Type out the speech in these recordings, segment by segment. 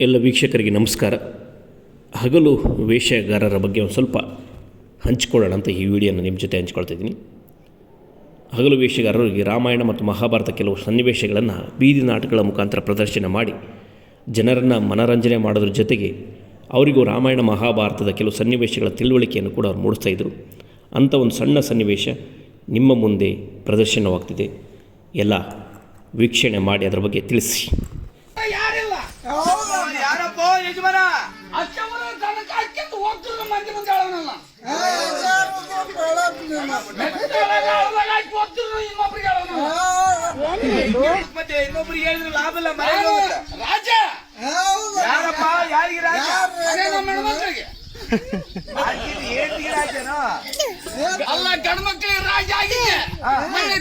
ಎಲ್ಲ ವೀಕ್ಷಕರಿಗೆ ನಮಸ್ಕಾರ. ಹಗಲು ವೇಷಗಾರರ ಬಗ್ಗೆ ಒಂದು ಸ್ವಲ್ಪ ಹಂಚ್ಕೊಳ್ಳೋಣ ಅಂತ ಈ ವಿಡಿಯೋನ ನಿಮ್ಮ ಜೊತೆ ಹಂಚ್ಕೊಳ್ತಾ ಇದ್ದೀನಿ. ಹಗಲು ವೇಷಗಾರರಿಗೆ ರಾಮಾಯಣ ಮತ್ತು ಮಹಾಭಾರತ ಕೆಲವು ಸನ್ನಿವೇಶಗಳನ್ನು ಬೀದಿ ನಾಟಕಗಳ ಮುಖಾಂತರ ಪ್ರದರ್ಶನ ಮಾಡಿ, ಜನರನ್ನು ಮನರಂಜನೆ ಮಾಡೋದ್ರ ಜೊತೆಗೆ ಅವರಿಗೂ ರಾಮಾಯಣ ಮಹಾಭಾರತದ ಕೆಲವು ಸನ್ನಿವೇಶಗಳ ತಿಳುವಳಿಕೆಯನ್ನು ಕೂಡ ಅವ್ರು ಇದ್ದರು ಅಂಥ ಒಂದು ಸಣ್ಣ ಸನ್ನಿವೇಶ ನಿಮ್ಮ ಮುಂದೆ ಪ್ರದರ್ಶನವಾಗ್ತಿದೆ. ಎಲ್ಲ ವೀಕ್ಷಣೆ ಮಾಡಿ ಅದರ ಬಗ್ಗೆ ತಿಳಿಸಿ. ಮತ್ತೆ ಇನ್ನೊಬ್ರು ಹೇಳಿದ್ರೆ ಲಾಭ ಇಲ್ಲ ಹೋಗುತ್ತೆ. ರಾಜ? ಯಾರಪ್ಪ ಯಾರಿಗೆ ರಾಜ? ಅದೇ ನಮ್ಮ ಹೆಣ್ಮಕ್ಳಿಗೆ. ಆಕಿದು ಹೆಂಡ್ತಿಗೆ ರಾಜನೋ? ಅಲ್ಲ ಗಂಡ್ಮಕ್ಳಿಗೆ ರಾಜ ಆಗಿದೆ ಮನೆ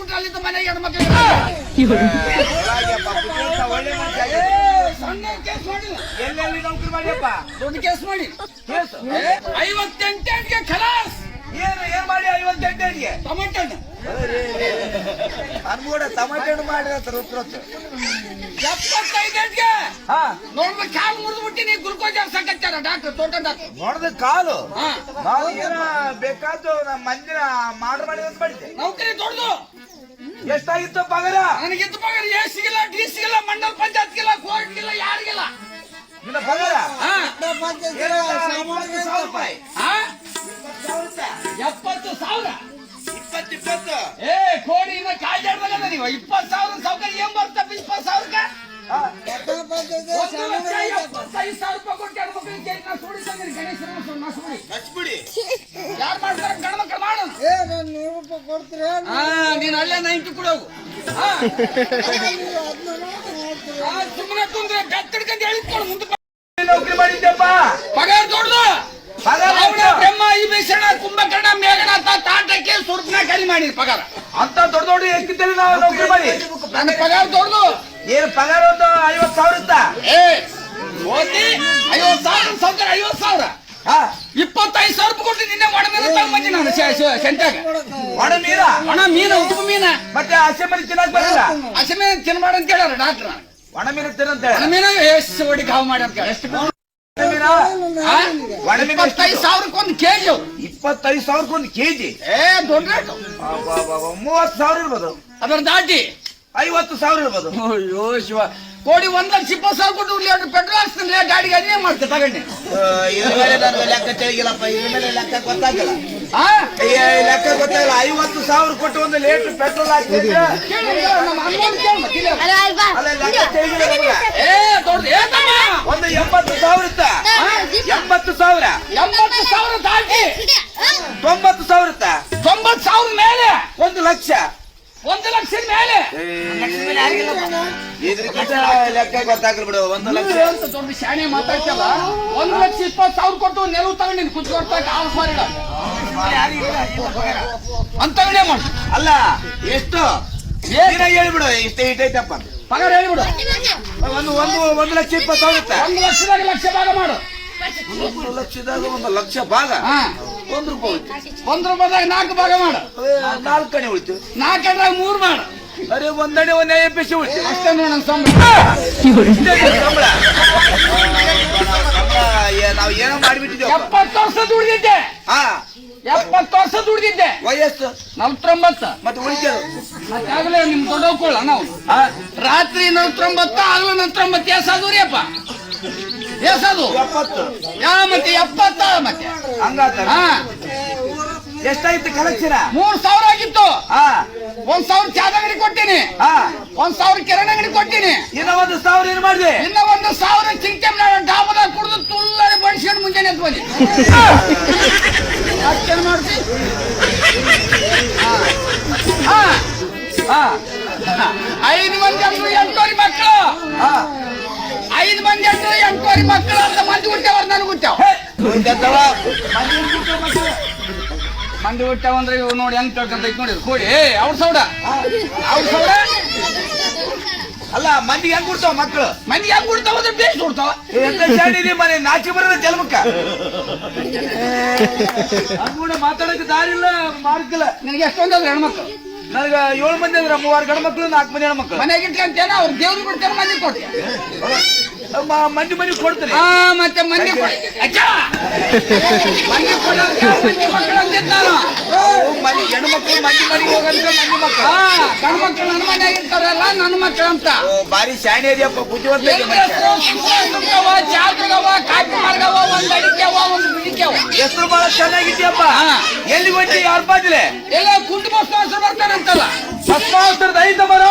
ಬಿಟ್ರೆ ಅಲ್ಲಿಂದ ಮನೆಗೆ ಹೆಣ್ಮಕ್ಳಿಗೆ. ರಾಜಪ್ಪ, ಬುದ್ಧಿವಂತ ಒಳ್ಳೆ ಮನುಷ್ಯ ಏ, ಆಗಿದೆ. ಸಣ್ಣ ಕೇಸ್ ಮಾಡಿಲ್ಲ. ಎಲ್ಲೆಲ್ಲಿ ನೌಕರಿ ಮಾಡಿಯಪ್ಪ? ದೊಡ್ಡ ಕೇಸ್ ಮಾಡಿ. ಐವತ್ತೆಂಟೆಂಟ್ಗೆ ಖಲಾಸ್. ಏನು ಏನ್ ಮಾಡಿ ಐವತ್ತೆಂಟರಿಗೆ ಟೊಮೆಟೊ ಹಣ್ಣು. ಅನ್ಗೂಡ ಟಮಾಟೆ ಹಣ್ಣು ಮಾಡಿರ ರುತ್ರೊತ್ತು ಎಪ್ಪತ್ತೈದಕ್ಕೆ ಹಾ. ನೋಡ್ಬೇಕು ಕಾಲು ಮುರಿದು ಬಿಟ್ಟು ನೀ ಗ್ಲುಕೋಸ್ ಸಾಕತ್ತಾರ ಡಾಕ್ಟರ್ ತೋಟ ಡಾಕ್ಟರ್. ನೋಡ್ದ ಕಾಲು. ಹಾ. ನಾವು ಏನ ಬೇಕಾದ್ದು ನಮ್ಮ ಮಂದಿನ ಮಾಡ್ರ್ ಮಾಡಿ ಅಂತ ಮಾಡಿದ್ದೆ. ನೌಕರಿ ದೊಡ್ಡದು ಎಷ್ಟಾಗಿತ್ತು ಪಗಾರ? ನನಗಿತ್ತು ಪಗಾರ ಎ ಸಿಗಿಲ್ಲ ಡಿ ಸಿಗಿಲ್ಲ ಮಂಡಲ ಪಂಚಾಯತ್ ಕೋರ್ಟ್ಗಿಲ್ಲ ಕೋರ್ಟ್ ಗಿಲ್ಲ ಯಾರಿಗಿಲ್ಲ. ನಿನ್ನ ಪಗಾರ? ಹಾ. ಎಪ್ಪತ್ತು ಸಾವಿರ. ಇಪ್ಪತ್ತು ಇಪ್ಪತ್ತು ಏ ಕೋಡಿ ಇನ್ನ ಕಾಯ್ದಾಡ್ದಾಗಲ್ಲ ನೀವು ಇಪ್ಪತ್ತು ಸಾವಿರ ಸೌಕರ್ಯ ಏನ್ ಬರ್ತಪ್ಪ ಇಪ್ಪತ್ತು ಸಾವಿರಕ್ಕೆ? ಎಪ್ಪತ್ತೈದು ಸಾವಿರ ರೂಪಾಯಿ ಕೊಟ್ಟು ಹೆಣ್ಮಕ್ಳಿಗೆ ಕೇಕ್ ನಾ ಸುಡಿ ತಂದಿರಿ ಗಣೇಶನ ನಸುಡಿ ಹಚ್ಬಿಡಿ. ಯಾರು ಮಾಡ್ತಾರೆ? ಗಂಡ್ಮಕ್ಳು ಕೊಡ್ತೀರ? ಹಾ ನೀನ್ ಅಲ್ಲೇ ನೈಂಟಿ ಕೂಡ ಹೋಗು. ಹಾ ಸುಮ್ಮನೆ ಕುಂದ್ರೆ ಬೆತ್ತಡ್ಕೊಂಡು ಹೇಳಿದ್ಕೊಂಡು ಮುಂದೆ ನೌಕರಿ ಮಾಡಿದ್ದೆಪ್ಪ ಪಗಾರ ದೊಡ್ಡದು. ಪಗಾರ ಕರಿ ಪಗಾರ. ಅಂತ ದೊಡ್ಡ ದೊಡ್ಡ ಎಷ್ಟಿದ್ದೇನೆ ನಾವು ನೌಕರಿ ಮಾಡಿ ನನ್ನ ಪಗಾರ ದೊಡ್ಡದು ಏನು ಪಗಾರ ಒಂದು ಐವತ್ತು ಸಾವಿರ ಇತ್ತ? ಏ ಓದಿ ಐವತ್ತು ಸಾವಿರ ಸೌಕರ್ಯ ಐವತ್ತು ಸಾವಿರ. ಹಾ. ಇಪ್ಪತ್ತೈದು ಸಾವಿರ ರೂಪಾಯಿ ಕೊಟ್ಟು ನಿನ್ನೆ ಒಣ ಮೀನು ತಗೊಂಡ್ಬಂದಿ ನಾನು ಸೆಂಟ್ಯಾಗ ಒಣ ಮೀನ? ಒಣ ಮೀನು ಉಪ್ಪು ಮೀನ. ಮತ್ತೆ ಹಸಿ ಮರಿ ತಿನ್ನಕ್ ಬರಲ್ಲ? ಹಸಿ ಮೀನು ಮಾಡ ಅಂತ ಹೇಳಾರ ಡಾಕ್ಟರ್. ಒಣ ಮೀನು ತಿನ್ನಂತ ಒಣ ಮೀನು ಎಷ್ಟು ಒಡಿ ಕಾವು ಮಾಡಿ ಅಂತ ಮೀನು ಇಪ್ಪತ್ತೈದು ಸಾವಿರಕ್ಕೆ ಒಂದು ಕೆಜಿ. ಇಪ್ಪತ್ತೈದು ಸಾವಿರಕ್ಕೆ ಒಂದು ಕೆಜಿ? ಏ ದೊಡ್ಡ ರೇಟು ಮೂವತ್ತು ಸಾವಿರ ಇರ್ಬೋದು. ಅದರ ದಾಟಿ. ಐವತ್ತು ಸಾವಿರ ಇರ್ಬೋದು. ಅಯ್ಯೋ ಶಿವ. ಕೋಡಿ ಒಂದ್ ಲಕ್ಷ ಇಪ್ಪತ್ತು ಸಾವಿರ ಕೊಟ್ಟು ಲೀಟರ್ ಪೆಟ್ರೋಲ್ ಹಾಕ್ತೀನಿ ಗಾಡಿಗೆ ಅದೇ ಮಾಡ್ತೆ ತಗೊಂಡೆ. ಇದ್ರ ಮೇಲೆ ನನಗೆ ಲೆಕ್ಕ ತಿಳಿಗಿಲ್ಲಪ್ಪ ಇದ್ರ ಮೇಲೆ ಲೆಕ್ಕ ಗೊತ್ತಾಗಿಲ್ಲ. ಆ? ಈ ಲೆಕ್ಕ ಗೊತ್ತಾಗಿಲ್ಲ ಐವತ್ತು ಸಾವಿರ ಕೊಟ್ಟು ಒಂದು ಲೀಟರ್ ಪೆಟ್ರೋಲ್ ಹಾಕ್ತಿದ್ರೆ ಕೇಳು, ಕೇಳು, ನಮ್ಮ ಅಮ್ಮನ ಕೇಳು ಮತ್ತೆ ಇಲ್ಲಿ. ಅಲ್ಲ ಲೆಕ್ಕ ತಿಳಿಗಿಲ್ಲ ನಮ್ಗೆ. ಏ ದೊಡ್ಡ ಏ ತಮ್ಮ. ಒಂದು ಎಂಬತ್ತು ಸಾವಿರ ಇತ್ತ? ಸಾವಿರ ದಾಟಿ. ತೊಂಬತ್ತು ಸಾವಿರ ತೊಂಬತ್ತು ಸಾವಿರ ಮೇಲೆ. ಒಂದು ಲಕ್ಷ. ಒಂದು ಲಕ್ಷದ ಮೇಲೆ. ಇದ್ರಕ್ಕಿಂತ ಲೆಕ್ಕ ಗೊತ್ತಾಗಲ್ಲ ಬಿಡು ಒಂದು ಲಕ್ಷ. ನೀವು ಅಂತ ದೊಡ್ಡ ಶಾಣೆ ಮಾತಾಡ್ತಲ್ಲ ಒಂದು ಲಕ್ಷ ಇಪ್ಪತ್ತು ಸಾವಿರ ಕೊಟ್ಟು ನೆರವು ತಗೊಂಡಿನಿ ಕುಚ್ಕೊಡ್ತಾ ಆಲ್ ಮಾಡಿಡ ಅಂತ ತಗೊಂಡೇ ಮಾಡಿ. ಅಲ್ಲ ಎಷ್ಟು? ನೀನ ಹೇಳಿಬಿಡು ಇಷ್ಟೇ ಇಟ್ಟೈತಪ್ಪ ಪಗಾರ ಹೇಳ್ಬಿಡು ಒಂದು ಒಂದು ಒಂದು ಲಕ್ಷ ಇಪ್ಪತ್ತು ಸಾವಿರ ಒಂದು ಲಕ್ಷದಾಗ ಲಕ್ಷ ಭಾಗ ಮಾಡು. ಒಂದು ಲಕ್ಷದಾಗ ಒಂದು ಲಕ್ಷ ಭಾಗ. ಹಾ. ಒಂದು ರೂಪಾಯಿ ಉಳಿತು. ಒಂದ್ ರೂಪಾಯಿದಾಗ ನಾಲ್ಕು ಭಾಗ ಮಾಡು. ಅದೇ ನಾಲ್ಕು ಕಣಿ ಉಳಿತು. ನಾಲ್ಕದ್ರಾಗ ಮೂರು ಮಾಡು. ಅರೆ ಒಂದಣೆ ಒಂದ್ ಪಿ ಸಿ ಉಳಿತು. ಅಷ್ಟೇ ನೋಡ ಸಂಬಳ. ಇಷ್ಟೇ ನಿನ್ ಸಂಬಳ. ಸಂಬಳ ಏ- ನಾವು ಏನೋ ಮಾಡಿಬಿಟ್ಟಿದ್ದೇವಪ್ಪ ಎಪ್ಪತ್ತು ವರ್ಷ ದುಡಿದಿದ್ದೆ ಹಾ. ಎಪ್ಪತ್ತು ವರ್ಷ ದುಡಿದಿದ್ದೆ ವಯಸ್ಸು. ನಲ್ವತ್ತೊಂಬತ್ತು. ಮತ್ತೆ ಉಳಿತು ಮತ್ತೆ ಆಗಲೇ ನಿಮ್ ದೊಡ್ಡ ನಾವು. ಹಾ. ರಾತ್ರಿ ನಲ್ವತ್ತೊಂಬತ್ತು ಆಗಲೂ ನಲ್ವತ್ತೊಂಬತ್ತು ಎಸದು ರೀಪ್ಪ ಎಸದು ಎಪ್ಪತ್ತು. ಯಾ ಮತ್ತೆ? ಎಪ್ಪತ್ತ ಮತ್ತೆ? ಹಂಗಾತ ಹಾ. ಎಷ್ಟಾಯ್ತು ಕಲೆಕ್ಷನ್ ಮೂರ್ ಸಾವಿರ ಆಗಿತ್ತು. ಹಾ. ಒಂದ್ ಸಾವಿರ ಚಾದ ಅಂಗಡಿ ಕೊಟ್ಟಿನಿ. ಹಾ. ಒಂದ್ ಸಾವಿರ ಕಿರಣ ಅಂಗಡಿ ಕೊಟ್ಟಿನಿ. ಇನ್ನ ಒಂದು ಸಾವಿರ ಏನ್ ಮಾಡಿದೆ? ಇನ್ನ ಒಂದು ಸಾವಿರ ಚಿಂತೆ ಡಾಬದಾಗ ಕುಡಿದು ತುಲ್ಲ ಬಡಿಸ್ಕೊಂಡು ಮುಂಜಾನೆ ಎದ್ದು ಬಂದಿ. ಅಂದ್ರು ಎಂಟೋರಿ ಮಕ್ಕಳು ಅಂತ ಮಂದಿ ಹುಟ್ಟ್ಯಾವ ನನಗೆ ಹುಟ್ಟ್ಯಾವ ಮಂದಿ ಹುಟ್ಟ್ಯಾವ ಅಂದ್ರೆ ಇವ್ ನೋಡಿ ಹೆಂಗ್ ತಿಳ್ಕೊಂತ ಐತ್ ನೋಡಿ ಕೂಡಿ. ಏ ಅವ್ರ ಸೌಡ? ಅವ್ರ ಸೌಡ? ಅಲ್ಲ ಮಂದಿಗೆ ಹೆಂಗ್ ಕೊಡ್ತಾವ ಮಕ್ಕಳು ಮಂದಿ ಹೆಂಗ್ ಹುಡ್ತಾವ ಅಂದ್ರೆ ಬೇಸ್ ಹುಡ್ತಾವ. ಎಂತ ಮನೆ ನಾಚಿ ಬರೋದ ಜನ್ಮಕ್ಕ? ಹಂಗೂಡ ಮಾತಾಡಕ್ಕೆ ದಾರಿ ಇಲ್ಲ ಮಾರ್ಕಿಲ್ಲ ನಿನಗೆ ಎಷ್ಟೊಂದಾದ್ರೆ ಹೆಣ್ಮಕ್ಳು? ನನಗೆ ಏಳು ಮಂದಿ ಅಂದ್ರೆ ಮೂವಾರು ಗಂಡ ಮಕ್ಳು ನಾಲ್ಕು ಮಂದಿ ಹೆಣ್ಮಕ್ಳು. ಮನೆಗೆ ಇಟ್ಕೊಂತೇನ ಅವ್ರ ದೇವ್ರಿಗೆ ಕೊಡ್ತೇನೆ ಮಂದಿ ಕೊಡ್ತೇನೆ ಮಂದಿ ಮನಿ ಕೊಡ್ತಾರೆ ಆ ಮತ್ತೆ ಮಂದಿ ಕೊಡ್- ಮನಿ ಹೆಣ್ಮಕ್ಳು ಮನೆಗೆ ಹೋಗಂತ ಮಂದಿ ನನ್ನ ನನ್ನ ಮಕ್ಕಳು ಅಂತ. ಬಾರಿ ಶಾಣೆ ಇದೆಯಪ್ಪ ಬುದ್ಧಿವಂತ ಮಾರ್ಗವ, ಒಂದ್ ಅಡಿಕೆವ, ಒಂದ್ ಬಿಡಿಕೆವ. ಹೆಸರು ಬಹಳ ಚೆನ್ನಾಗಿದ್ಯಪ್ಪ. ಎಲ್ಲಿ ಬಂದಿ ಯಾರು ಬಾಜಿಲೆ? ಎಲ್ಲ ಬಸ್ ಹೆಸರು ಬರ್ತಾರಂತಲ್ಲ. ಭಸ್ಮಾಸುರದ ಐದು ಬರೋ